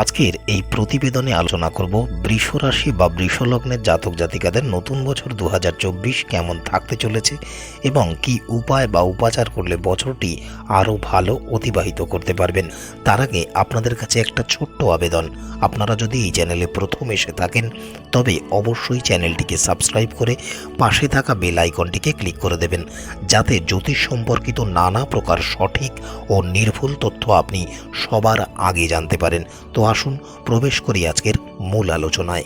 আজকের এই প্রতিবেদনে আলোচনা করব বৃষ রাশি বা বৃষলগ্নের জাতক জাতিকাদের নতুন বছর দু হাজার চব্বিশ কেমন থাকতে চলেছে এবং কি উপায় বা উপাচার করলে বছরটি আরও ভালো অতিবাহিত করতে পারবেন। তার আগে আপনাদের কাছে একটা ছোট্ট আবেদন। আপনারা যদি এই চ্যানেলে প্রথম এসে থাকেন, তবে অবশ্যই চ্যানেলটিকে সাবস্ক্রাইব করে পাশে থাকা বেল আইকনটিকে ক্লিক করে দেবেন, যাতে জ্যোতিষ সম্পর্কিত নানা প্রকার সঠিক ও নির্ভুল তথ্য আপনি সবার আগে জানতে পারেন। তো আসুন, প্রবেশ করি আজকের মূল আলোচনায়।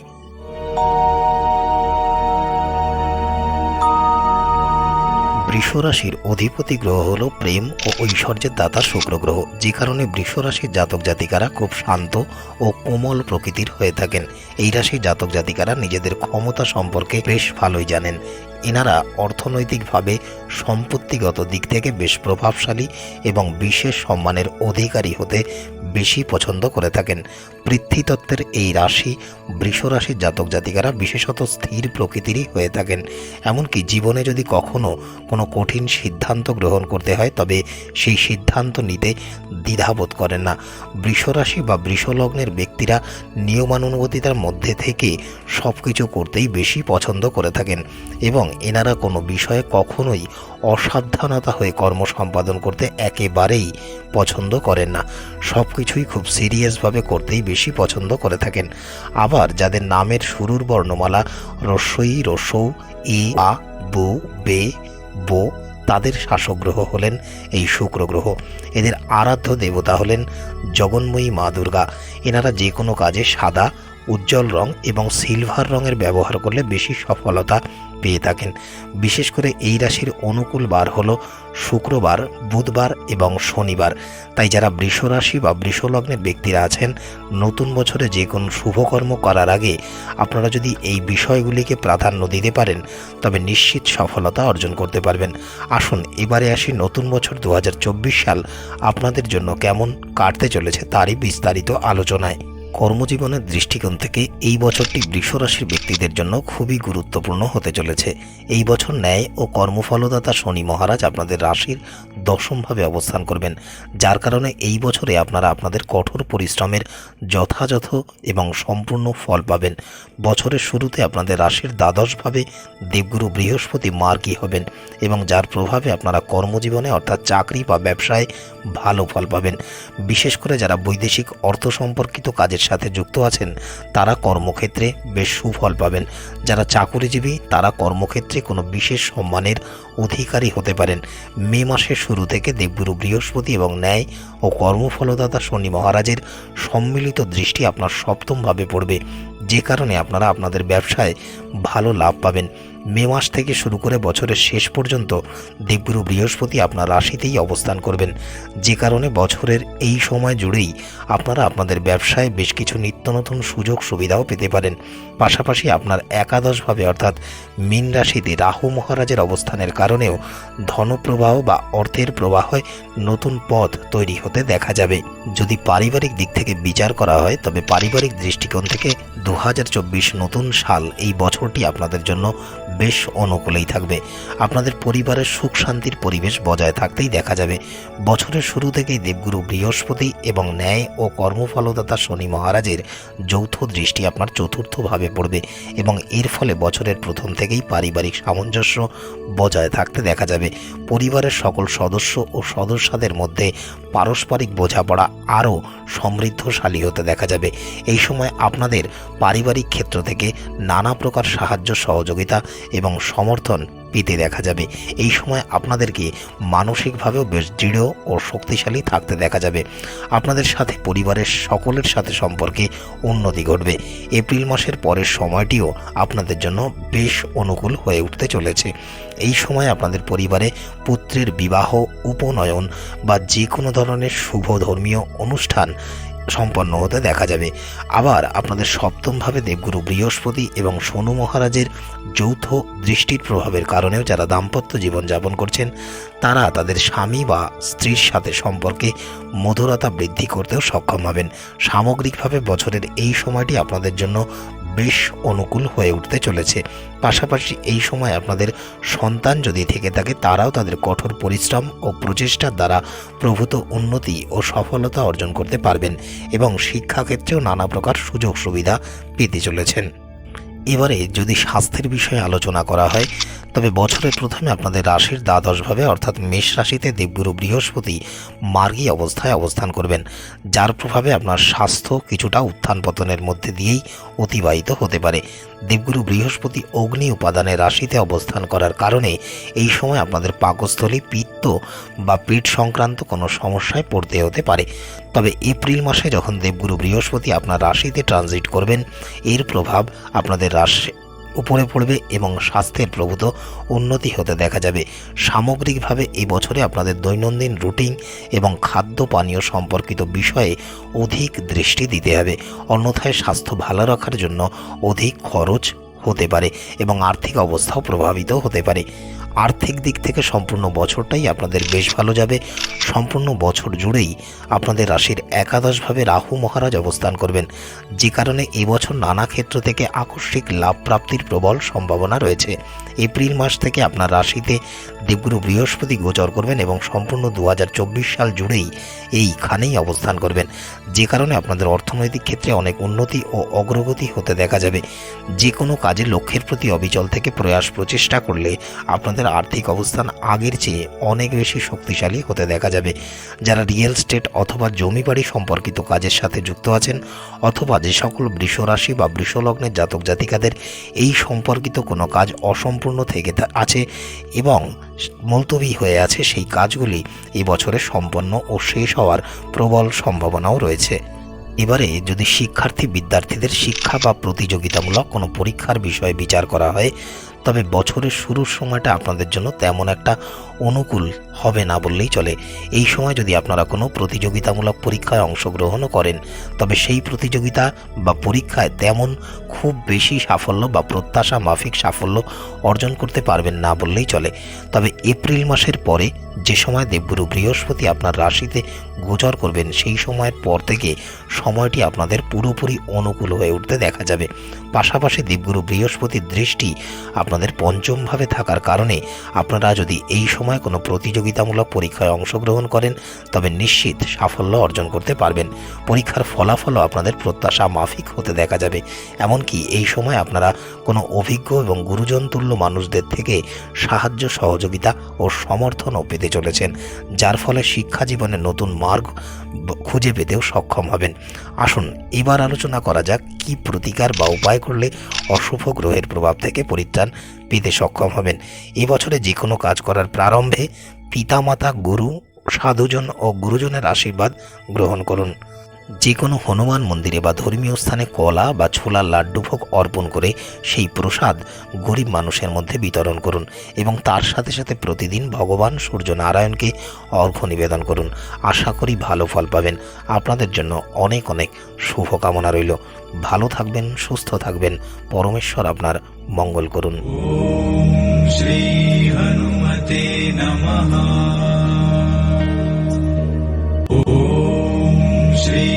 বৃষ রাশির অধিপতি গ্রহ হল প্রেম ও ঐশ্বর্যের দাতা শুক্র গ্রহ, যে কারণে বৃষ রাশির জাতক জাতিকারা খুব শান্ত ও কোমল প্রকৃতির হয়ে থাকেন। এই রাশির জাতক জাতিকারা নিজেদের ক্ষমতা সম্পর্কে বেশ ভালোই জানেন। এনারা অর্থনৈতিকভাবে সম্পত্তিগত দিক থেকে বেশ প্রভাবশালী এবং বিশেষ সম্মানের অধিকারী হতে বেশি পছন্দ করে থাকেন। পৃথ্বীতত্ত্বের এই রাশি বৃষ রাশির জাতক জাতিকারা বিশেষত স্থির প্রকৃতিরই হয়ে থাকেন। এমনকি জীবনে যদি কখনো কোনো কঠিন সিদ্ধান্ত গ্রহণ করতে হয়, তবে সেই সিদ্ধান্ত নিতে দ্বিধাবোধ করেন না। বৃষরাশি বা বৃষলগ্নের ব্যক্তিরা নিয়মানুবর্তিতার মধ্যে থেকে সব কিছু করতেই বেশি পছন্দ করে থাকেন এবং এনারা কোনো বিষয়ে কখনোই অসাবধানতা হয়ে কর্ম সম্পাদন করতে একেবারেই পছন্দ করেন না। সব কিছুই খুব সিরিয়াসভাবে করতেই বেশি পছন্দ করে থাকেন। আবার যাদের নামের শুরুর বর্ণমালা রস্যই রসৌ ই আ, বু, বে, বো, তাদের শাসক গ্রহ হলেন এই শুক্র গ্রহ এদের আরাধ্য দেবতা হলেন জগন্ময়ী মা দুর্গা। এনারা যে কোনো কাজে সাদা, উজ্জ্বল রং এবং সিলভার রঙের ব্যবহার করলে বেশি সফলতা পেয়ে থাকেন। বিশেষ করে এই রাশির অনুকূল বার হলো শুক্রবার, বুধবার এবং শনিবার। তাই যারা বৃষ রাশি বা বৃষলগ্নের ব্যক্তিরা আছেন, নতুন বছরে যে কোনো শুভকর্ম করার আগে আপনারা যদি এই বিষয়গুলিকে প্রাধান্য দিতে পারেন, তবে নিশ্চিত সফলতা অর্জন করতে পারবেন। আসুন এবারে আসি নতুন বছর দু হাজার চব্বিশ সাল আপনাদের জন্য কেমন কাটতে চলেছে তারই বিস্তারিত আলোচনায়। কর্মজীবনের দৃষ্টিকোণ থেকে এই বছরটি বৃষরাশির ব্যক্তিদের জন্য খুবই গুরুত্বপূর্ণ হতে চলেছে। এই বছর ন্যায় ও কর্মফলদাতা শনি মহারাজ আপনাদের রাশির দশমভাবে অবস্থান করবেন। যার কারণে এই বছরে আপনারা আপনাদের কঠোর পরিশ্রমের যথাযথ এবং সম্পূর্ণ ফল পাবেন। বছরের শুরুতে আপনাদের রাশির দ্বাদশভাবে দেবগুরু বৃহস্পতি মার্গী হবেন এবং যার প্রভাবে আপনারা কর্মজীবনে অর্থাৎ চাকরি বা ব্যবসায় ভালো ফল পাবেন। বিশেষ করে যারা বৈদেশিক অর্থ সম্পর্কিত কাজের সাথে যুক্ত আছেন, তারা কর্মক্ষেত্রে বেশ সুফল পাবেন। যারা চাকুরিজীবী, তারা কর্মক্ষেত্রে কোনো বিশেষ সম্মানের অধিকারী হতে পারেন। মে মাসের শুরু থেকে দেবগুরু বৃহস্পতি এবং ন্যায় ও কর্মফলদাতা শনি মহারাজের সম্মিলিত দৃষ্টি আপনার সপ্তমভাবে পড়বে। যে কারণে আপনারা আপনাদের ব্যবসায় ভালো লাভ পাবেন। মে মাস থেকে শুরু করে বছরের শেষ পর্যন্ত দেবগুরু বৃহস্পতি আপনার রাশিতেই অবস্থান করবেন। যে কারণে বছরের এই সময় জুড়েই আপনারা আপনাদের ব্যবসায় বেশ কিছু নিত্য নতুন সুযোগ সুবিধাও পেতে পারেন। পাশাপাশি আপনার একাদশভাবে অর্থাৎ মীন রাশিতে রাহু মহারাজের অবস্থানের কারণেও ধনপ্রবাহ বা অর্থের প্রবাহে নতুন পথ তৈরি হতে দেখা যাবে। যদি পারিবারিক দিক থেকে বিচার করা হয়, তবে পারিবারিক দৃষ্টিকোণ থেকে দু হাজার চব্বিশ নতুন সাল এই বছরটি আপনাদের জন্য বেশ অনুকূলেই থাকবে। আপনাদের পরিবারের সুখ শান্তির পরিবেশ বজায় থাকতেই দেখা যাবে। বছরের শুরু থেকেই দেবগুরু বৃহস্পতি এবং ন্যায় ও কর্মফলদাতা শনি মহারাজের যৌথ দৃষ্টি আপনার চতুর্থভাবে পড়বে এবং এর ফলে বছরের প্রথম থেকেই পারিবারিক সামঞ্জস্য বজায় থাকতে দেখা যাবে। পরিবারের সকল সদস্য ও সদস্যদের মধ্যে পারস্পরিক বোঝাপড়া আরও সমৃদ্ধশালী হতে দেখা যাবে। এই সময় আপনাদের পারিবারিক ক্ষেত্র থেকে নানা প্রকার সাহায্য সহযোগিতা এবং সমর্থন পেতে দেখা যাবে। এই সময় আপনাদেরকে মানসিকভাবেও বেশ দৃঢ় ও শক্তিশালী থাকতে দেখা যাবে। আপনাদের সাথে পরিবারের সকলের সাথে সম্পর্কে উন্নতি ঘটবে। এপ্রিল মাসের পরের সময়টিও আপনাদের জন্য বেশ অনুকূল হয়ে উঠতে চলেছে। এই সময় আপনাদের পরিবারে পুত্রের বিবাহ, উপনয়ন বা যে কোনো ধরনের শুভ ধর্মীয় অনুষ্ঠান সম্পন্ন হতে দেখা যাবে। আবার আপনাদের সপ্তমভাবে দেবগুরু বৃহস্পতি এবং সোনু মহারাজের যৌথ দৃষ্টির প্রভাবের কারণেও যারা দাম্পত্য জীবন যাপন করছেন, তারা তাদের স্বামী বা স্ত্রীর সাথে সম্পর্কে মধুরতা বৃদ্ধি করতেও সক্ষম হবেন। সামগ্রিকভাবে বছরের এই সময়টি আপনাদের জন্য বেশ অনুকূল হয়ে উঠতে চলেছে। পাশাপাশি এই সময় আপনাদের সন্তান যদি থেকে থাকে, তারাও তাদের কঠোর পরিশ্রম ও প্রচেষ্টার দ্বারা প্রভূত উন্নতি ও সফলতা অর্জন করতে পারবেন এবং শিক্ষাক্ষেত্রেও নানা প্রকার সুযোগ সুবিধা পেতে চলেছেন। এবারে যদি স্বাস্থ্যের বিষয়ে আলোচনা করা হয়, তবে বছরের প্রথমে আপনাদের রাশির দ্বাদশভাবে, অর্থাৎ মেষ রাশিতে দেবগুরু বৃহস্পতি মার্গী অবস্থায় অবস্থান করবেন, যার প্রভাবে আপনার স্বাস্থ্য কিছুটা উত্থান পতনের মধ্যে দিয়েই অতিবাহিত হতে পারে। দেবগুরু বৃহস্পতি অগ্নি উপাদানের রাশিতে অবস্থান করার কারণে এই সময় আপনাদের পাকস্থলী পিত্ত বা পেট সংক্রান্ত কোনো সমস্যায় পড়তে হতে পারে। তবে এপ্রিল মাসে যখন দেবগুরু বৃহস্পতি আপনার রাশিতে ট্রানজিট করবেন, এর প্রভাব আপনাদের রাশি উপরে পড়বে এবং স্বাস্থ্যের প্রভূত উন্নতি হতে দেখা যাবে। সামগ্রিকভাবে এই বছরে আপনাদের দৈনন্দিন রুটিন এবং খাদ্য পানীয় সম্পর্কিত বিষয়ে অধিক দৃষ্টি দিতে হবে। অন্যথায় স্বাস্থ্য ভালো রাখার জন্য অধিক খরচ হতে পারে এবং আর্থিক অবস্থাও প্রভাবিত হতে পারে। আর্থিক দিক থেকে সম্পূর্ণ বছরটাই আপনাদের বেশ ভালো যাবে। সম্পূর্ণ বছর জুড়েই আপনাদের রাশির একাদশভাবে রাহু মহারাজ অবস্থান করবেন। যে কারণে এবছর নানা ক্ষেত্র থেকে আকস্মিক লাভ প্রাপ্তির প্রবল সম্ভাবনা রয়েছে। এপ্রিল মাস থেকে আপনার রাশিতে দেবগুরু বৃহস্পতি গোচর করবেন এবং সম্পূর্ণ দু হাজার চব্বিশ সাল জুড়েই এইখানেই অবস্থান করবেন। যে কারণে আপনাদের অর্থনৈতিক ক্ষেত্রে অনেক উন্নতি ও অগ্রগতি হতে দেখা যাবে। যে কোনো কাজে লক্ষ্যের প্রতি অবিচল থেকে প্রয়াস প্রচেষ্টা করলে আপনাদের আর্থিক অবস্থান আগের চেয়ে অনেক বেশি শক্তিশালী হতে দেখা যাবে। যারা রিয়েল স্টেট অথবা জমি বাড়ি সম্পর্কিত কাজের সাথে যুক্ত আছেন অথবা যে সকল বৃষরাশি বা বৃষলগ্নের জাতক জাতিকাদের এই সম্পর্কিত কোনো কাজ অসম্পূর্ণ থেকে আছে এবং মুলতবি হয়ে আছে, সেই কাজগুলি এই বছরে সম্পন্ন ও শেষ হওয়ার প্রবল সম্ভাবনাও রয়েছে। এবারে যদি শিক্ষার্থী বিদ্যার্থীদের শিক্ষা বা প্রতিযোগিতামূলক কোনো পরীক্ষার বিষয়ে বিচার করা হয় তবে বছরের শুরুর সময়টা আপনাদের জন্য তেমন একটা অনুকূল হবে না বললেই চলে। এই সময় যদি আপনারা কোনো প্রতিযোগিতামূলক পরীক্ষায় অংশগ্রহণও করেন, তবে সেই প্রতিযোগিতা বা পরীক্ষায় তেমন খুব বেশি সাফল্য বা প্রত্যাশা, মাফিক সাফল্য অর্জন করতে পারবেন না বললেই চলে। তবে এপ্রিল মাসের পরে যে সময় দেবগুরু বৃহস্পতি আপনার রাশিতে গোচর করবেন, সেই সময়ের পর থেকে সময়টি আপনাদের পুরোপুরি অনুকূল হয়ে উঠতে দেখা যাবে। পাশাপাশি দেবগুরু বৃহস্পতির দৃষ্টি আপনাদের পঞ্চমভাবে থাকার কারণে আপনারা যদি এই সময় কোনো প্রতিযোগিতামূলক পরীক্ষায় অংশগ্রহণ করেন, তবে নিশ্চিত সাফল্য অর্জন করতে পারবেন। পরীক্ষার ফলাফলও আপনাদের প্রত্যাশা মাফিক হতে দেখা যাবে। এমনকি এই সময় আপনারা কোনো অভিজ্ঞ এবং গুরুজন তুল্য মানুষদের থেকে সাহায্য, সহযোগিতা ও সমর্থনও পেতে চলেছেন, যার ফলে শিক্ষা জীবনে নতুন মার্গ খুঁজে পেতেও সক্ষম হবেন। আসুন, এবার আলোচনা করা যাক কি প্রতিকার বা উপায় করলে অশুভ গ্রহের প্রভাব থেকে পরিত্রাণ পেতে সক্ষম হবেন? এবছরে যে কোনো কাজ করার প্রারম্ভে পিতামাতা, গুরু, সাধুজন ও গুরুজনের আশীর্বাদ গ্রহণ করুন। যে কোনো হনুমান মন্দিরে বা ধর্মীয় স্থানে কলা বা ছোলার লাড্ডুভোগ অর্পণ করে সেই প্রসাদ গরিব মানুষের মধ্যে বিতরণ করুন এবং তার সাথে সাথে প্রতিদিন ভগবান সূর্য নারায়ণকে অর্ঘ্য নিবেদন করুন। আশা করি ভালো ফল পাবেন। আপনাদের জন্য অনেক অনেক শুভকামনা রইল। ভালো থাকবেন, সুস্থ থাকবেন। পরমেশ্বর আপনার মঙ্গল করুন। শ্রী